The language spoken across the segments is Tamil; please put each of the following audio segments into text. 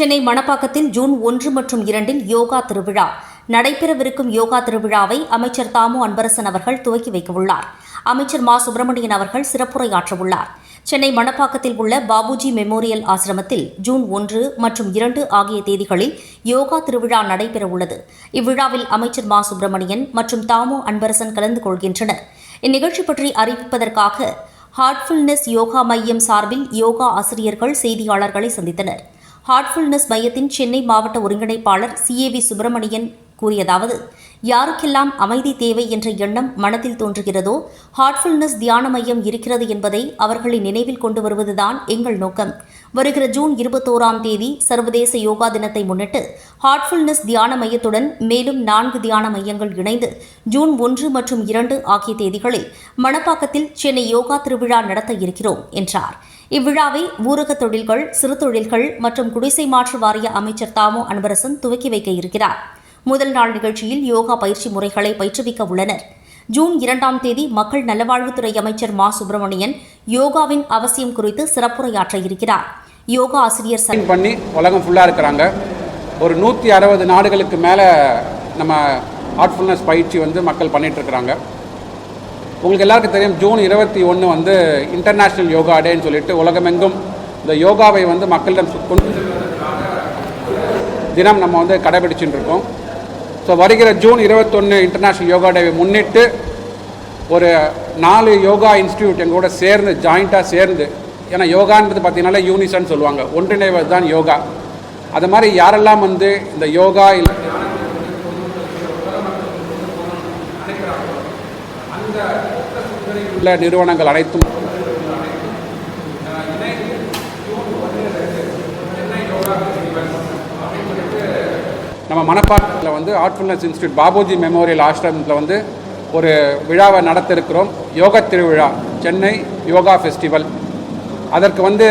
சென்னை மணப்பாக்கத்தில் ஜூன் ஒன்று மற்றும் இரண்டில் யோகா திருவிழா. நடைபெறவிருக்கும் யோகா திருவிழாவை அமைச்சர் தாமு அன்பரசன் அவர்கள் துவக்கி வைக்கவுள்ளார். அமைச்சர் மா. சுப்பிரமணியன் அவர்கள் சிறப்புரையாற்றவுள்ளார். சென்னை மணப்பாக்கத்தில் உள்ள பாபுஜி மெமோரியல் ஆசிரமத்தில் ஜூன் ஒன்று மற்றும் இரண்டு ஆகிய தேதிகளில் யோகா திருவிழா நடைபெறவுள்ளது. இவ்விழாவில் அமைச்சர் மா. சுப்பிரமணியன் மற்றும் தாமு அன்பரசன் கலந்து கொள்கின்றனர். இந்நிகழ்ச்சி பற்றி அறிவிப்பதற்காக ஹார்ட்ஃபுல்னஸ் யோகா மையம் சார்பில் யோகா ஆசிரியர்கள் செய்தியாளர்களை சந்தித்தனர். ஹார்ட்ஃபுல்னஸ் மையத்தின் சென்னை மாவட்ட ஒருங்கிணைப்பாளர் சிஏவி சுப்பிரமணியன் கூறியதாவது யாருக்கெல்லாம் அமைதி தேவை என்ற எண்ணம் மனதில் தோன்றுகிறதோ ஹார்ட்ஃபுல்னஸ் தியான மையம் இருக்கிறது என்பதை அவர்களை நினைவில் கொண்டு வருவதுதான் எங்கள் நோக்கம். வருகிற ஜூன் இருபத்தோராம் தேதி சர்வதேச யோகா தினத்தை முன்னிட்டு ஹார்ட்ஃபுல்னஸ் தியான மையத்துடன் மேலும் நான்கு தியான மையங்கள் இணைந்து ஜூன் ஒன்று மற்றும் இரண்டு ஆகிய தேதிகளில் மணப்பாக்கத்தில் சென்னை யோகா திருவிழா நடத்த இருக்கிறோம் என்றார். இவ்விழாவை ஊரக தொழில்கள் சிறு தொழில்கள் மற்றும் குடிசை மாற்று வாரிய அமைச்சர் தாமோ அன்பரசன் துவக்கி வைக்க இருக்கிறார். முதல் நாள் நிகழ்ச்சியில் யோகா பயிற்சி முறைகளை பயிற்றுவிக்க உள்ளனர். ஜூன் இரண்டாம் தேதி மக்கள் நலவாழ்வுத்துறை அமைச்சர் மா. சுப்பிரமணியன் யோகாவின் அவசியம் குறித்து சிறப்புரையாற்ற இருக்கிறார். யோகா ஆசிரியர் பண்ணி உலகம் ஃபுல்லாக இருக்கிறாங்க. ஒரு நூற்றி அறுபது நாடுகளுக்கு மேலே நம்ம ஹார்ட்ஃபுல்னஸ் பயிற்சி வந்து மக்கள் பண்ணிட்டு இருக்கிறாங்க. உங்களுக்கு எல்லாருக்கும் தெரியும் ஜூன் இருபத்தி ஒன்று வந்து இன்டர்நேஷ்னல் யோகா டேன்னு சொல்லிட்டு உலகமெங்கும் இந்த யோகாவை வந்து மக்களிடம் கொண்டு தினம் நம்ம வந்து கடைபிடிச்சுட்டு இருக்கோம். ஸோ வருகிற ஜூன் இருபத்தொன்று இன்டர்நேஷ்னல் யோகா டேவை முன்னிட்டு ஒரு நாலு யோகா இன்ஸ்டியூட் எங்களோட சேர்ந்து ஜாயிண்ட்டாக சேர்ந்து ஏன்னா யோகான்றது பார்த்தீங்கன்னா யூனிசன் சொல்லுவாங்க ஒன்றிணைவது தான் யோகா. அது மாதிரி யாரெல்லாம் வந்து இந்த யோகா இல்லை உள்ள நிறுவனங்கள் அனைத்தும். நம்ம மணப்பாக்கத்தில் வந்து ஆர்ட்ஃபுல்னஸ் இன்ஸ்டியூட் பாபுஜி மெமோரியல் ஆசிரமத்தில் வந்து ஒரு விழாவை நடத்த இருக்கிறோம் யோக திருவிழா சென்னை யோகா ஃபெஸ்டிவல் அதற்கு வந்து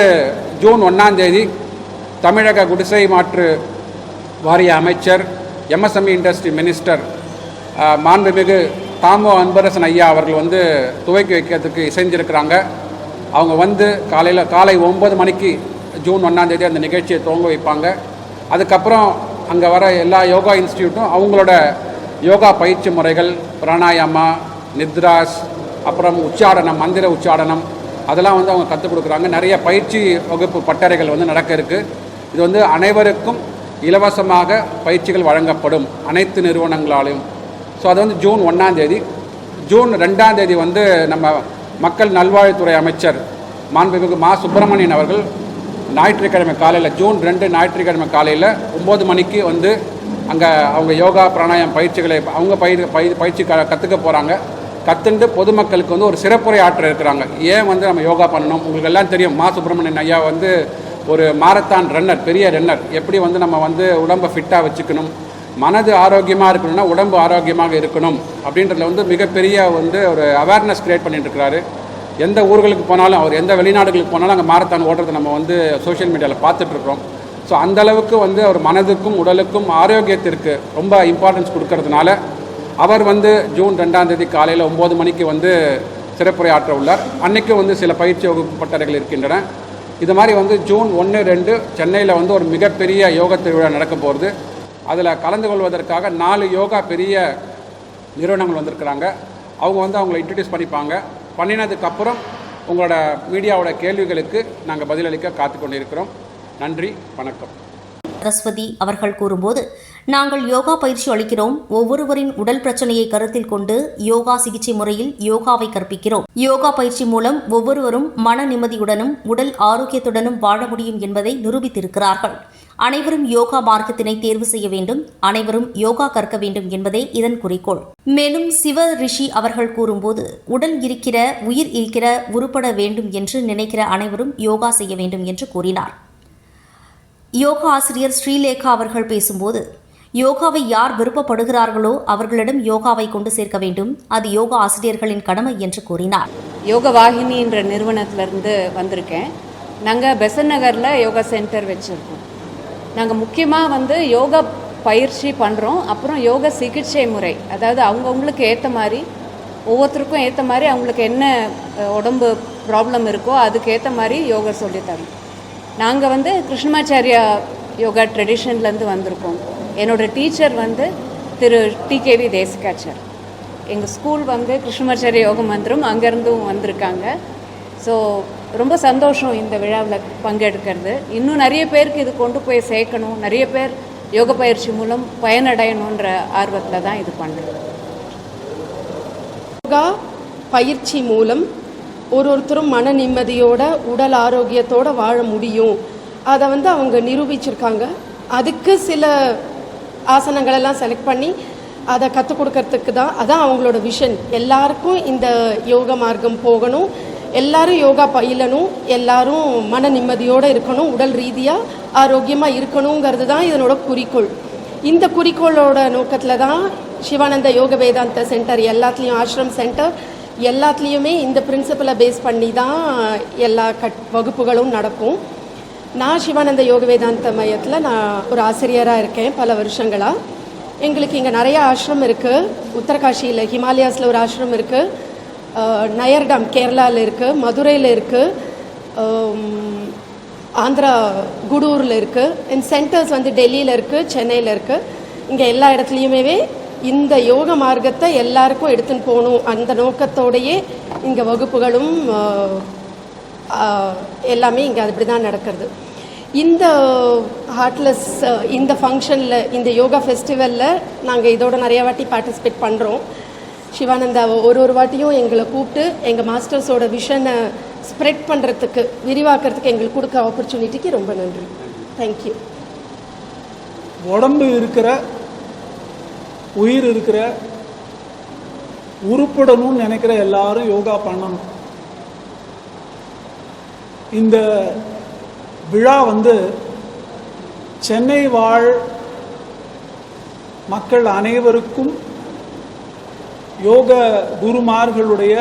ஜூன் ஒன்றாந்தேதி தமிழக குடிசை மாற்று வாரிய அமைச்சர் எம்எஸ்எம்இ இண்டஸ்ட்ரி மினிஸ்டர் மாண்புமிகு தாமோ அன்பரசன் ஐயா அவர்கள் வந்து துவக்கி வைக்கிறதுக்கு இசைஞ்சிருக்கிறாங்க. அவங்க வந்து காலையில் காலை ஒம்பது மணிக்கு ஜூன் ஒன்றாந்தேதி அந்த நிகழ்ச்சியை துவங்க வைப்பாங்க. அதுக்கப்புறம் அங்கே வர எல்லா யோகா இன்ஸ்டியூட்டும் அவங்களோட யோகா பயிற்சி முறைகள் பிராணாயாமா நித்ராஸ் அப்புறம் உச்சாடனம் மந்திர உச்சாடனம் அதெல்லாம் வந்து அவங்க கற்றுக் கொடுக்குறாங்க. நிறைய பயிற்சி வகுப்பு பட்டறைகள் வந்து நடக்க இருக்குது இது வந்து அனைவருக்கும் இலவசமாக பயிற்சிகள் வழங்கப்படும். அனைத்து நிறுவனங்களாலும் ஸோ அது வந்து ஜூன் ஒன்றாம் தேதி. ஜூன் ரெண்டாம் தேதி வந்து நம்ம மக்கள் நல்வாழ்வுத்துறை அமைச்சர் மாண்புமிகு மா சுப்பிரமணியன் அவர்கள் ஞாயிற்றுக்கிழமை காலையில் ஜூன் ரெண்டு ஞாயிற்றுக்கிழமை காலையில் ஒம்பது மணிக்கு வந்து அங்கே அவங்க யோகா பிராணாயம் பயிற்சிகளை அவங்க பயிர் பயிர் பயிற்சி க கற்றுக்க போகிறாங்க கற்றுண்டு பொதுமக்களுக்கு வந்து ஒரு சிறப்புரை ஆற்ற இருக்கிறாங்க. ஏன் வந்து நம்ம யோகா பண்ணணும்? உங்களுக்கு எல்லாம் தெரியும். மா சுப்பிரமணியன் ஐயா வந்து ஒரு மாரத்தான் ரன்னர் பெரிய ரன்னர் எப்படி வந்து நம்ம வந்து உடம்பை ஃபிட்டாக வச்சுக்கணும்? மனது ஆரோக்கியமாக இருக்கணும்னா உடம்பு ஆரோக்கியமாக இருக்கணும் அப்படின்றதுல வந்து மிகப்பெரிய வந்து ஒரு அவேர்னஸ் கிரியேட் பண்ணிட்டு இருக்கிறாரு எந்த ஊர்களுக்கு போனாலும் அவர் எந்த வெளிநாடுகளுக்கு போனாலும் அங்கே மாரத்தான் ஓடுறதை நம்ம வந்து சோஷியல் மீடியாவில் பார்த்துட்ருக்கோம் ஸோ அந்த அளவுக்கு வந்து அவர் மனதுக்கும் உடலுக்கும் ஆரோக்கியத்திற்கு ரொம்ப இம்பார்ட்டன்ஸ் கொடுக்கறதுனால அவர் வந்து ஜூன் ரெண்டாம் தேதி காலையில் ஒம்பது மணிக்கு வந்து சிறப்புரையாற்ற உள்ளார். அன்றைக்கும் வந்து சில பயிற்சி வகுப்பு பட்டறைகள் இருக்கின்றன. இது மாதிரி வந்து ஜூன் ஒன்று ரெண்டு சென்னையில் வந்து ஒரு மிகப்பெரிய யோக திருவிழா நடக்க போகிறது அதில் கலந்து கொள்வதற்காக நாலு யோகா பெரிய நிறுவனங்கள் வந்திருக்கிறாங்க. அவங்க வந்து அவங்கள இன்ட்ரடியூஸ் பண்ணிப்பாங்க. பண்ணினதுக்கப்புறம் உங்களோட மீடியாவோட கேள்விகளுக்கு நாங்கள் பதிலளிக்க காத்து கொண்டிருக்கிறோம். நன்றி வணக்கம். சரஸ்வதி அவர்கள் கூறும்போது நாங்கள் யோகா பயிற்சி அளிக்கிறோம். ஒவ்வொருவரின் உடல் பிரச்சனையை கருத்தில் கொண்டு யோகா சிகிச்சை முறையில் யோகாவை கற்பிக்கிறோம். யோகா பயிற்சி மூலம் ஒவ்வொருவரும் மன நிம்மதியுடனும் உடல் ஆரோக்கியத்துடனும் வாழ முடியும் என்பதை நிரூபித்திருக்கிறார்கள். அனைவரும் யோகா மார்க்கத்தினை தேர்வு செய்ய வேண்டும் அனைவரும் யோகா கற்க வேண்டும் என்பதே இதன் குறிக்கோள். மேலும் சிவ ரிஷி அவர்கள் கூறும்போது உடல் இருக்கிற உயிர் இருக்கிற உருப்பட வேண்டும் என்று நினைக்கிற அனைவரும் யோகா செய்ய வேண்டும் என்று கூறினார். யோகா ஆசிரியர் ஸ்ரீலேகா அவர்கள் பேசும்போது யோகாவை யார் விருப்பப்படுகிறார்களோ அவர்களிடம் யோகாவை கொண்டு சேர்க்க வேண்டும் அது யோகா ஆசிரியர்களின் கடமை என்று கூறினார். யோக வாகினின்ற நிறுவனத்திலிருந்து வந்திருக்கேன். நாங்கள் பெசன் நகரில் யோகா சென்டர் வச்சுருக்கோம். நாங்கள் முக்கியமாக வந்து யோகா பயிற்சி பண்ணுறோம் அப்புறம் யோகா சிகிச்சை முறை. அதாவது அவங்கவுங்களுக்கு ஏற்ற மாதிரி ஒவ்வொருத்தருக்கும் ஏற்ற மாதிரி அவங்களுக்கு என்ன உடம்பு ப்ராப்ளம் இருக்கோ அதுக்கு ஏற்ற மாதிரி யோகா சொல்லித் தரோம் நாங்கள் வந்து கிருஷ்ணமாச்சாரியா யோகா ட்ரெடிஷன்லேருந்து வந்திருக்கோம். என்னோட டீச்சர் வந்து திரு டிகேவி தேசிகாச்சர். எங்கள் ஸ்கூல் வந்து கிருஷ்ணமாச்சாரிய யோக மந்திரம் அங்கேருந்தும் வந்திருக்காங்க. ஸோ ரொம்ப சந்தோஷம் இந்த விழாவில் பங்கெடுக்கிறது. இன்னும் நிறைய பேருக்கு இது கொண்டு போய் சேர்க்கணும். நிறைய பேர் யோக பயிற்சி மூலம் பயனடையணுன்ற ஆர்வத்தில் தான் இது பண்ணுறோம் யோகா பயிற்சி மூலம் ஒரு ஒருத்தரும் மன நிம்மதியோட உடல் ஆரோக்கியத்தோட வாழ முடியும். அதை வந்து அவங்க நிரூபிச்சிருக்காங்க. அதுக்கு சில ஆசனங்களெல்லாம் செலக்ட் பண்ணி அதை கற்றுக் கொடுக்கறதுக்கு தான் அதான் அவங்களோட விஷன் எல்லாருக்கும் இந்த யோக மார்க்கம் போகணும். எல்லாரும் யோகா பயிலணும் எல்லாரும் மன நிம்மதியோடு இருக்கணும். உடல் ரீதியாக ஆரோக்கியமாக இருக்கணுங்கிறது தான் இதனோட குறிக்கோள். இந்த குறிக்கோளோட நோக்கத்தில் தான் சிவானந்த யோக வேதாந்த சென்டர் எல்லாத்துலேயும் ஆஷ்ரம் சென்டர் எல்லாத்துலேயுமே இந்த பிரின்சிபலை பேஸ் பண்ணி தான் எல்லா கட் வகுப்புகளும் நடக்கும். நான் சிவானந்த யோக வேதாந்த மையத்தில் நான் ஒரு ஆசிரியராக இருக்கேன் பல வருஷங்களாக எங்களுக்கு இங்கே நிறைய ஆசிரம் இருக்குது உத்தரகாஷியில் ஹிமாலயாஸில் ஒரு ஆசிரம் இருக்குது நயர் டேம் கேரளாவில் இருக்குது மதுரையில் இருக்குது ஆந்திரா குடூரில் இருக்குது அண்ட் சென்டர்ஸ் வந்து டெல்லியில் இருக்குது சென்னையில் இருக்குது இங்கே எல்லா இடத்துலையுமே இந்த யோக மார்க்கத்தை எல்லாருக்கும் எடுத்துன்னு போகணும். அந்த நோக்கத்தோடையே இங்கே வகுப்புகளும் எல்லாமே இங்கே அப்படி தான் நடக்கிறது. இந்த ஹார்ட்லெஸ் இந்த ஃபங்க்ஷனில் இந்த யோகா ஃபெஸ்டிவலில் நாங்கள் இதோட நிறைய வாட்டி பார்ட்டிசிபேட் பண்ணுறோம் சிவானந்தா ஒரு ஒரு வாட்டியும் எங்களை கூப்பிட்டு எங்கள் மாஸ்டர்ஸோட விஷனை ஸ்ப்ரெட் பண்ணுறதுக்கு விரிவாக்கிறதுக்கு எங்களுக்கு கொடுக்க ஆப்பர்ச்சுனிட்டிக்கு ரொம்ப நன்றி. தேங்க்யூ உடம்பு இருக்கிற உயிர் இருக்கிற உருப்படணும்னு நினைக்கிற எல்லாரும் யோகா பண்ணணும். இந்த விழா வந்து சென்னை வாழ் மக்கள் அனைவருக்கும் யோக குருமார்களுடைய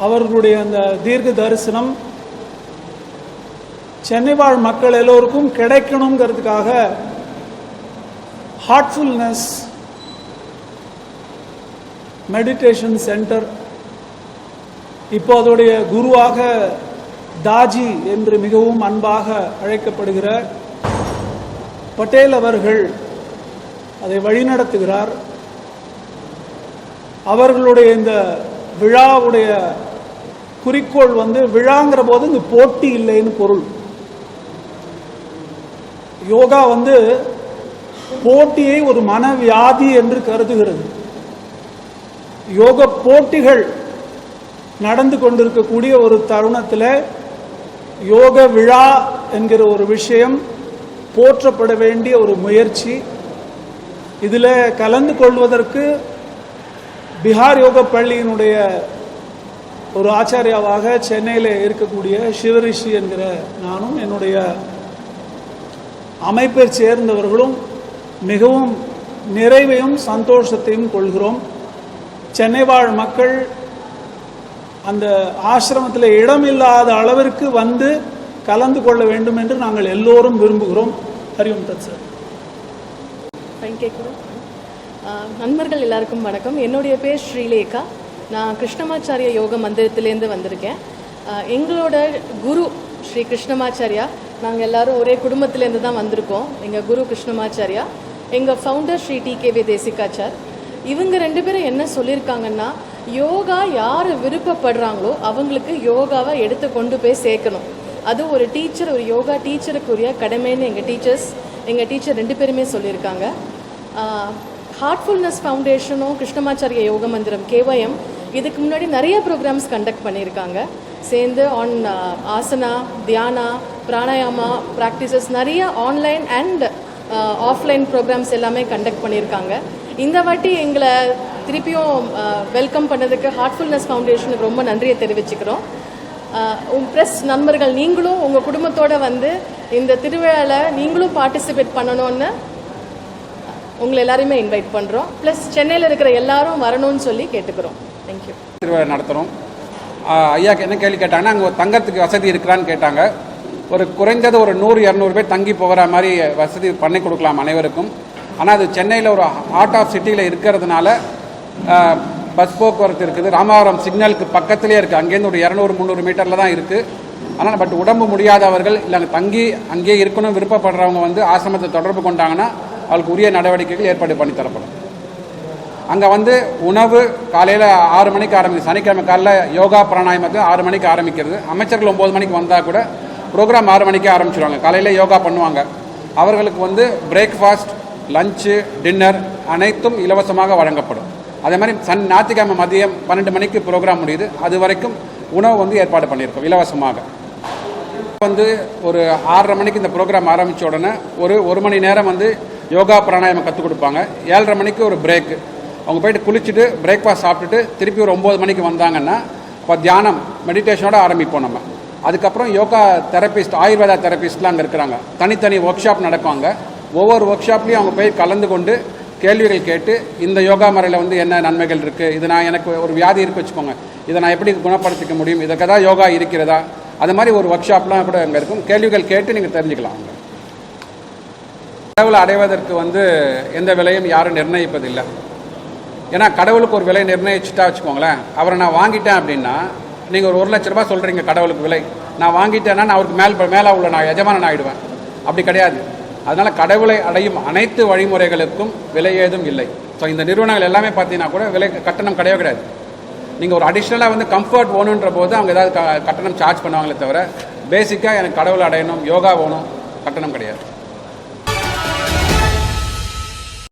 அவர்களுடைய அந்த தீர்க்க தரிசனம் சென்னை வாழ் மக்கள் எல்லோருக்கும் கிடைக்கணுங்கிறதுக்காக ஹார்ட்ஃபுல்னஸ் மெடிடேஷன் சென்டர் இப்போ அதோடைய குருவாக தாஜி என்று மிகவும் அன்பாக அழைக்கப்படுகிற பட்டேல் அவர்கள் அதை வழிநடத்துகிறார். அவர்களுடைய இந்த விழாவுடைய குறிக்கோள் வந்து விழாங்கிற போது இந்த போட்டி இல்லைன்னு பொருள். யோகா வந்து போட்டியை ஒரு மனவியாதி என்று கருதுகிறது. யோக போட்டிகள் நடந்து கொண்டிருக்கக்கூடிய ஒரு தருணத்தில் யோக விழா என்கிற ஒரு விஷயம் போற்றப்பட வேண்டிய ஒரு முயற்சி. இதில் கலந்து கொள்வதற்கு பீகார் யோக பள்ளியினுடைய ஒரு ஆச்சாரியாவாக சென்னையில் இருக்கக்கூடிய சிவரிஷி என்கிற நானும் என்னுடைய அமைப்பை சேர்ந்தவர்களும் மிகவும் நிறைவையும் சந்தோஷத்தையும் கொள்கிறோம். சென்னை வாழ் மக்கள் அந்த ஆசிரமத்தில் இடமில்லாத அளவிற்கு வந்து கலந்து கொள்ள வேண்டும் என்று நாங்கள் எல்லோரும் விரும்புகிறோம். ஹரிஓம் தத் சார். ஃபைன் நண்பர்கள் எல்லாருக்கும் வணக்கம். என்னுடைய பேர் ஸ்ரீலேகா. நான் கிருஷ்ணமாச்சாரிய யோக மந்திரத்திலேருந்து வந்திருக்கேன். எங்களோட குரு ஸ்ரீ கிருஷ்ணமாச்சாரியா நாங்கள் எல்லாரும் ஒரே குடும்பத்திலேருந்து தான் வந்திருக்கோம். எங்கள் குரு கிருஷ்ணமாச்சாரியா எங்கள் founder Shri T K V Desikachar. இவங்க ரெண்டு பேரும் என்ன சொல்லியிருக்காங்கன்னா யோகா யார் விருப்பப்படுறாங்களோ அவங்களுக்கு யோகாவை எடுத்து கொண்டு போய் சேர்க்கணும். அது ஒரு டீச்சர் ஒரு யோகா டீச்சருக்குரிய கடமைன்னு எங்கள் டீச்சர்ஸ் எங்கள் டீச்சர் ரெண்டு பேருமே சொல்லியிருக்காங்க ஹார்ட்ஃபுல்னஸ் ஃபவுண்டேஷனும் கிருஷ்ணமாச்சாரிய யோக மந்திரம் கேவயம் இதுக்கு முன்னாடி நிறைய ப்ரோக்ராம்ஸ் கண்டக்ட் பண்ணியிருக்காங்க. சேர்ந்து ஆன் ஆசனா தியானா பிராணாயாமா ப்ராக்டிசஸ் நிறைய ஆன்லைன் அண்ட் ஆஃப்லைன் ப்ரோக்ராம்ஸ் எல்லாமே கண்டக்ட் பண்ணியிருக்காங்க. இந்த வாட்டி எங்களை திருப்பியும் uh, வெல்கம் பண்ணதுக்கு ஹார்ட்ஃபுல்னஸ் ஃபவுண்டேஷனுக்கு ரொம்ப நன்றியை தெரிவிச்சுக்கிறோம். Uh, உங்கள் ப்ரெஸ் நண்பர்கள் நீங்களும் உங்கள் குடும்பத்தோடு வந்து இந்த திருவிழாவில் நீங்களும் பார்ட்டிசிபேட் பண்ணணும்னு உங்களை எல்லாரையுமே இன்வைட் பண்ணுறோம் ப்ளஸ் சென்னையில் இருக்கிற எல்லாரும் வரணும்னு சொல்லி கேட்டுக்கிறோம். தேங்க்யூ திருவிழா நடத்துகிறோம் ஐயா என்ன கேள்வி கேட்டாங்கன்னா அங்கே தங்கத்துக்கு தங்கறதுக்கு வசதி இருக்கிறான்னு கேட்டாங்க. ஒரு குறைந்தது ஒரு நூறு இரநூறு பேர் தங்கி போகிற மாதிரி வசதி பண்ணி கொடுக்கலாம் அனைவருக்கும். ஆனால் அது சென்னையில் ஒரு ஹார்ட் ஆஃப் சிட்டியில் இருக்கிறதுனால பஸ் போக்குவரத்து இருக்குது. ராமவரம் சிக்னலுக்கு பக்கத்துலேயே இருக்குது அங்கேருந்து ஒரு இரநூறு முந்நூறு மீட்டரில் தான் இருக்குது ஆனால் பட் உடம்பு முடியாதவர்கள் இல்லை அங்கே தங்கி அங்கேயே இருக்கணும் விருப்பப்படுறவங்க வந்து ஆசிரமத்தை தொடர்பு கொண்டாங்கன்னா அவளுக்கு உரிய நடவடிக்கைகள் ஏற்பாடு பண்ணி தரப்படும். அங்கே வந்து உணவு காலையில் ஆறு மணிக்கு ஆரம்பிக்குது. சனிக்கிழமை காலைல யோகா பிராணாயாமத்தை ஆறு மணிக்கு ஆரம்பிக்கிறது. அமைச்சர்கள் ஒம்பது மணிக்கு வந்தால் கூட ப்ரோக்ராம் ஆறு மணிக்கே ஆரம்பிச்சிருவாங்க. காலையில் யோகா பண்ணுவாங்க. அவர்களுக்கு வந்து பிரேக்ஃபாஸ்ட் லஞ்சு டின்னர் அனைத்தும் இலவசமாக வழங்கப்படும். அதே மாதிரி சன் ஞாயிற்றுக்கிழமை மதியம் பன்னெண்டு மணிக்கு ப்ரோக்ராம் முடியுது. அது வரைக்கும் உணவு வந்து ஏற்பாடு பண்ணியிருக்கோம் இலவசமாக. வந்து ஒரு ஆறரை மணிக்கு இந்த ப்ரோக்ராம் ஆரம்பித்த உடனே ஒரு ஒரு மணி நேரம் வந்து யோகா பிராணாயாமம் கற்றுக் கொடுப்பாங்க. ஏழரை மணிக்கு ஒரு பிரேக் அவங்க போயிட்டு குளிச்சுட்டு பிரேக்ஃபாஸ்ட் சாப்பிட்டுட்டு திருப்பி ஒரு ஒம்பது மணிக்கு வந்தாங்கன்னா இப்போ தியானம் மெடிடேஷனோட ஆரம்பிப்போம் நம்ம. அதுக்கப்புறம் யோகா தெரபிஸ்ட் ஆயுர்வேதா தெரபிஸ்ட்லாம் அங்கே இருக்கிறாங்க. தனித்தனி ஒர்க் ஷாப் நடப்பாங்க ஒவ்வொரு ஒர்க் ஷாப்லேயும் அவங்க போய் கலந்து கொண்டு கேள்விகள் கேட்டு இந்த யோகா முறையில் வந்து என்ன நன்மைகள் இருக்குது இது நான் எனக்கு ஒரு வியாதி இருக்கு வச்சுக்கோங்க. இதை நான் எப்படி குணப்படுத்திக்க முடியும்? இதற்கு தான் யோகா இருக்கிறதா? அது மாதிரி ஒரு ஒர்க் ஷாப்லாம் கூட அங்கே இருக்கும். கேள்விகள் கேட்டு நீங்கள் தெரிஞ்சுக்கலாம். அங்கே கடவுளை அடைவதற்கு வந்து எந்த விலையும் யாரும் நிர்ணயிப்பதில்லை. ஏன்னா கடவுளுக்கு ஒரு விலை நிர்ணயிச்சுட்டா வச்சுக்கோங்களேன் அவரை நான் வாங்கிட்டேன் அப்படின்னா நீங்கள் ஒரு ஒரு லட்ச ரூபா சொல்கிறீங்க கடவுளுக்கு விலை. நான் வாங்கிட்டேன்னா நான் அவருக்கு மேல் மேலே உள்ள நான் எஜமானன் ஆகிடுவேன் அப்படி கிடையாது. அதனால் கடவுளை அடையும் அனைத்து வழிமுறைகளுக்கும் விலை ஏதும் இல்லை. ஸோ இந்த நிறுவனங்கள் எல்லாமே பார்த்தீங்கன்னா கூட விலை கட்டணம் கிடையவே கிடையாது. நீங்கள் ஒரு அடிஷ்னலாக வந்து கம்ஃபர்ட் வேணுன்ற போது அவங்க ஏதாவது க- கட்டணம் சார்ஜ் பண்ணுவாங்களே தவிர பேசிக்காக எனக்கு கடவுளை அடையணும் யோகா வேணும் கட்டணம் கிடையாது.